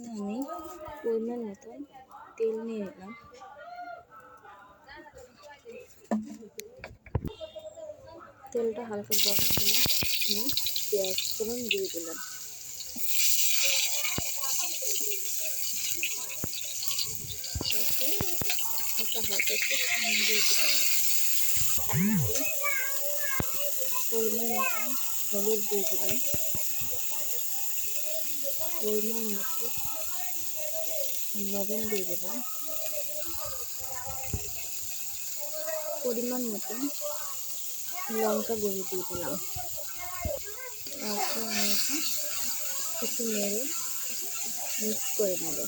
এখানে আমি পরিমাণ মতন তেল নিয়ে নিলাম। তেলটা হালকা গরম হলে আমি পেঁয়াজ ফোড়ন দিয়ে দিলাম। একটু দিয়ে দিলাম। পরিমাণ হলুদ দিয়ে দিলাম। পরিমাণ মতো লবণ দিয়ে দেবেন পরিমাণ মতন লঙ্কা গুঁড়ো দিয়ে দিলাম। আমি একটু নেড়ে মিক্স করে নেব।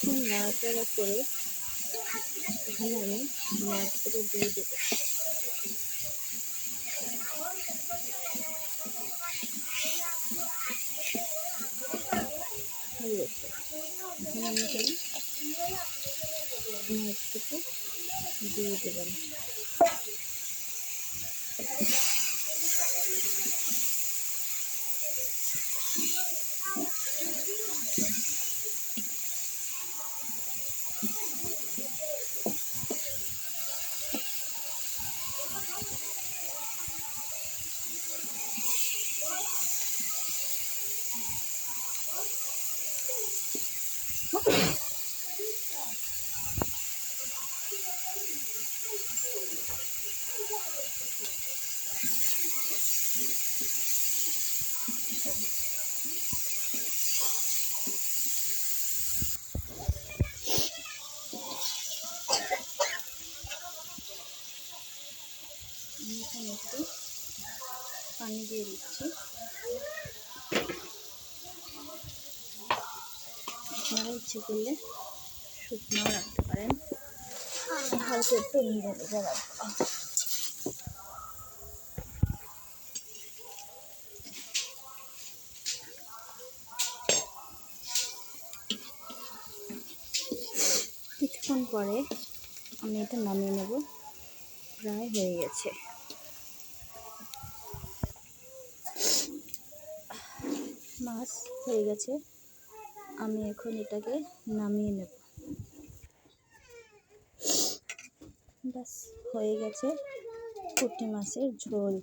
কিছুক্ষণ নাড়াচাড়া করে এখানে আমি মাছগুলো দিয়ে দেবো। আমি মাছটাকে দিয়ে দেবেন একটু পানি দিয়ে দিচ্ছি। আপনারা ইচ্ছে করলে শুকনাও রাখতে পারেন। হালকা একটু ভিজে ভিজে কিছুক্ষণ পরে আমি এটা নামিয়ে নেব। প্রায় হয়ে গেছে। মাছ হয়ে গেছে আমি এখন এটাকে নামিয়ে নেব। ব্যাস হয়ে গেছে পুঁটি মাছের ঝোল।